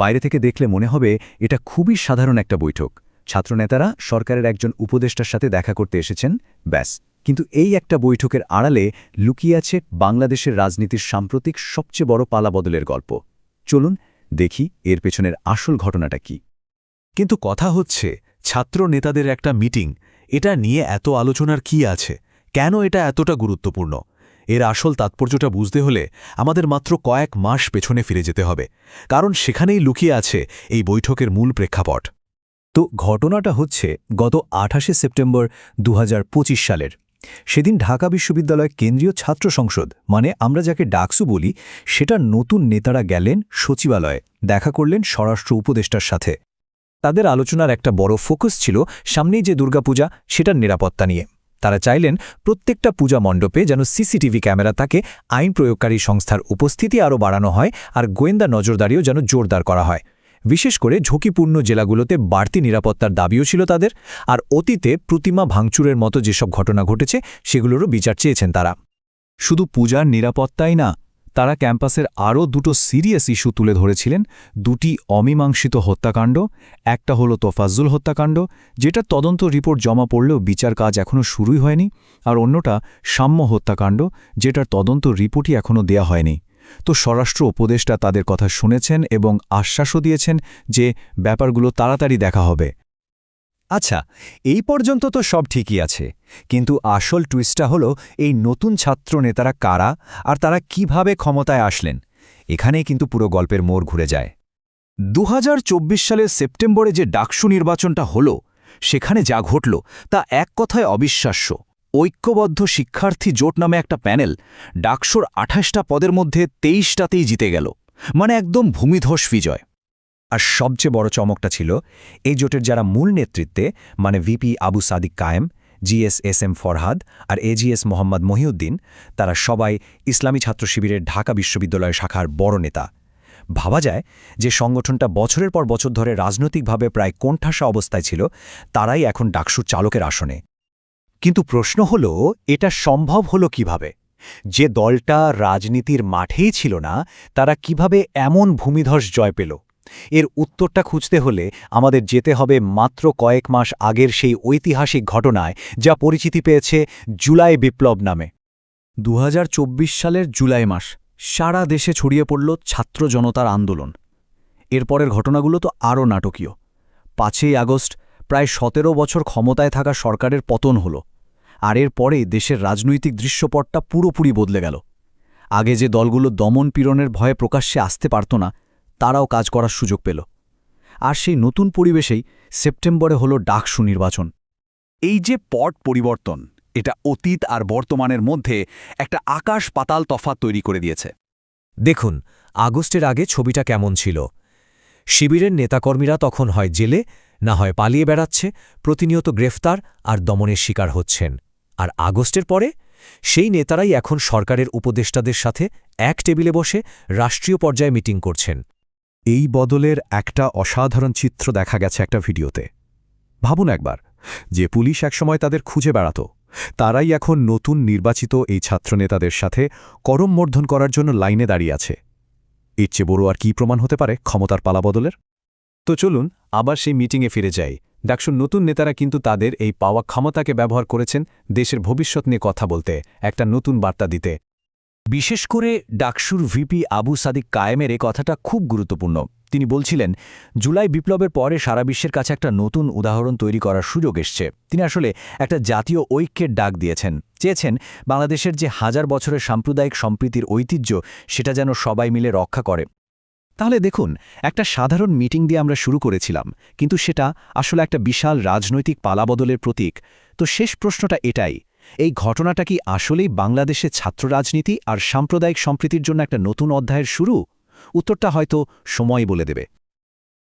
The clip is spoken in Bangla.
বাইরে থেকে দেখলে মনে হবে এটা খুবই সাধারণ একটা বৈঠক। ছাত্রনেতারা সরকারের একজন উপদেষ্টার সাথে দেখা করতে এসেছেন, ব্যাস। কিন্তু এই একটা বৈঠকের আড়ালে লুকিয়ে আছে বাংলাদেশের রাজনীতির সাম্প্রতিক সবচেয়ে বড় পালাবদলের গল্প। চলুন দেখি এর পেছনের আসল ঘটনাটা কি। কিন্তু কথা হচ্ছে ছাত্র নেতাদের একটা মিটিং, এটা নিয়ে এত আলোচনার কি আছে? কেন এটা এতটা গুরুত্বপূর্ণ? এর আসল তাৎপর্যটা বুঝতে হলে আমাদের মাত্র কয়েক মাস পেছনে ফিরে যেতে হবে, কারণ সেখানেই লুকিয়ে আছে এই বৈঠকের মূল প্রেক্ষাপট। তো ঘটনাটা হচ্ছে গত আঠাশে সেপ্টেম্বর দু হাজার পঁচিশ সালের। সেদিন ঢাকা বিশ্ববিদ্যালয় কেন্দ্রীয় ছাত্র সংসদ মানে আমরা যাকে ডাকসু বলি সেটা নতুন নেতারা গেলেন সচিবালয়ে, দেখা করলেন স্বরাষ্ট্র উপদেষ্টার সাথে। তাদের আলোচনার একটা বড় ফোকাস ছিল সামনেই যে দুর্গাপূজা, সেটার নিরাপত্তা নিয়ে। তারা চাইলেন প্রত্যেকটা পূজা মণ্ডপে যেন সিসিটিভি ক্যামেরা থাকে, আইন প্রয়োগকারী সংস্থার উপস্থিতি আরও বাড়ানো হয় আর গোয়েন্দা নজরদারিও যেন জোরদার করা হয়। বিশেষ করে ঝুঁকিপূর্ণ জেলাগুলোতে বাড়তি নিরাপত্তার দাবিও ছিল তাদের, আর অতীতে প্রতিমা ভাঙচুরের মতো যেসব ঘটনা ঘটেছে, সেগুলোরও বিচার চেয়েছেন তারা। শুধু পূজার নিরাপত্তাই না তারা ক্যাম্পাসের আরও দুটো সিরিয়াস ইস্যু তুলে ধরেছিলেন। দুটি অমীমাংসিত হত্যাকাণ্ড, একটা হলো তোফাজ্জুল হত্যাকাণ্ড, যেটা তদন্ত রিপোর্ট জমা পড়লেও বিচার কাজ এখনও শুরুই হয়নি, আর অন্যটা সাম্য হত্যাকাণ্ড, যেটার তদন্ত রিপোর্টই এখনও দেয়া হয়নি। তো স্বরাষ্ট্র উপদেষ্টা তাদের কথা শুনেছেন এবং আশ্বাসও দিয়েছেন যে ব্যাপারগুলো তাড়াতাড়ি দেখা হবে। আচ্ছা এই পর্যন্ত তো সব ঠিকই আছে, কিন্তু আসল টুইস্টটা হলো এই নতুন ছাত্র নেতারা কারা আর তারা কীভাবে ক্ষমতায় আসলেন। এখানেই কিন্তু পুরো গল্পের মোড় ঘুরে যায়। দু হাজার চব্বিশ সালের সেপ্টেম্বরে যে ডাকসু নির্বাচনটা হলো, সেখানে যা ঘটল তা এক কথায় অবিশ্বাস্য। ঐক্যবদ্ধ শিক্ষার্থী জোট নামে একটা প্যানেল ডাকসুর আঠাশটা পদের মধ্যে তেইশটাতেই জিতে গেল। মানে একদম ভূমিধস বিজয়। আর সবচেয়ে বড় চমকটা ছিল, এই জোটের যারা মূল নেতৃত্বে মানে VP Abu Sadiq Kayem, GS S M Farhad আর এজিএস মোহাম্মদ মহিউদ্দিন, তারা সবাই ইসলামী ছাত্র শিবিরের ঢাকা বিশ্ববিদ্যালয় শাখার বড় নেতা। ভাবা যায় যে সংগঠনটা বছরের পর বছর ধরে রাজনৈতিকভাবে প্রায় কোণঠাসা অবস্থায় ছিল, তারাই এখন ডাকসুর চালকের আসনে। কিন্তু প্রশ্ন হল, এটা সম্ভব হলো কীভাবে? যে দলটা রাজনীতির মাঠেই ছিল না, তারা কীভাবে এমন ভূমিধস জয় পেল? এর উত্তরটা খুঁজতে হলে আমাদের যেতে হবে মাত্র কয়েক মাস আগের সেই ঐতিহাসিক ঘটনায়, যা পরিচিতি পেয়েছে জুলাই বিপ্লব নামে। দু হাজার চব্বিশ সালের জুলাই মাস, সারা দেশে ছড়িয়ে পড়ল ছাত্র জনতার আন্দোলন। এরপরের ঘটনাগুলো তো আরও নাটকীয়। পাঁচই আগস্ট, প্রায় সতেরো বছর ক্ষমতায় থাকা সরকারের পতন হল, আর এর পরে দেশের রাজনৈতিক দৃশ্যপটটা পুরোপুরি বদলে গেল। আগে যে দলগুলো দমন পীড়নের ভয়ে প্রকাশ্যে আসতে পারত না তারাও কাজ করার সুযোগ পেল। আর সেই নতুন পরিবেশেই সেপ্টেম্বরে হল ডাকসু নির্বাচন। এই যে পট পরিবর্তন, এটা অতীত আর বর্তমানের মধ্যে একটা আকাশ পাতাল তফাত তৈরি করে দিয়েছে। দেখুন, আগস্টের আগে ছবিটা কেমন ছিল। শিবিরের নেতাকর্মীরা তখন হয় জেলে, না হয় পালিয়ে বেড়াচ্ছে, প্রতিনিয়ত গ্রেফতার আর দমনের শিকার হচ্ছেন। আর আগস্টের পরে, সেই নেতারাই এখন সরকারের উপদেষ্টাদের সাথে এক টেবিলে বসে রাষ্ট্রীয় পর্যায়ে মিটিং করছেন। এই বদলের একটা অসাধারণ চিত্র দেখা গেছে একটা ভিডিওতে। ভাবুন একবার, যে পুলিশ একসময় তাদের খুঁজে বেড়াত। তারাই এখন নতুন নির্বাচিত এই ছাত্রনেতাদের সাথে করমমর্ধন করার জন্য লাইনে দাঁড়িয়ে আছে। এর চেয়ে বড় আর কী প্রমাণ হতে পারে ক্ষমতার পালা বদলের? তো চলুন, আবার সেই মিটিংয়ে ফিরে যাই। ডাকসুর নতুন নেতারা কিন্তু তাদের এই পাওয়া ক্ষমতাকে ব্যবহার করেছেন দেশের ভবিষ্যৎ নিয়ে কথা বলতে, একটা নতুন বার্তা দিতে। বিশেষ করে ডাকসুর ভিপি আবু সাদিক কায়েমের এ কথাটা খুব গুরুত্বপূর্ণ। তিনি বলছিলেন, জুলাই বিপ্লবের পরে সারা বিশ্বের কাছে একটা নতুন উদাহরণ তৈরি করার সুযোগ এসছে। তিনি আসলে একটা জাতীয় ঐক্যের ডাক দিয়েছেন। চেয়েছেন বাংলাদেশের যে হাজার বছরের সাম্প্রদায়িক সম্প্রীতির ঐতিহ্য, সেটা যেন সবাই মিলে রক্ষা করে। তাহলে দেখুন, একটা সাধারণ মিটিং দিয়ে আমরা শুরু করেছিলাম, কিন্তু সেটা আসলে একটা বিশাল রাজনৈতিক পালাবদলের প্রতীক। তো শেষ প্রশ্নটা এটাই এই ঘটনাটা কি আসলেই বাংলাদেশে ছাত্র রাজনীতি আর সাম্প্রদায়িক সম্প্রীতির জন্য একটা নতুন অধ্যায়ের শুরু? উত্তরটা হয়তো সময় বলে দেবে।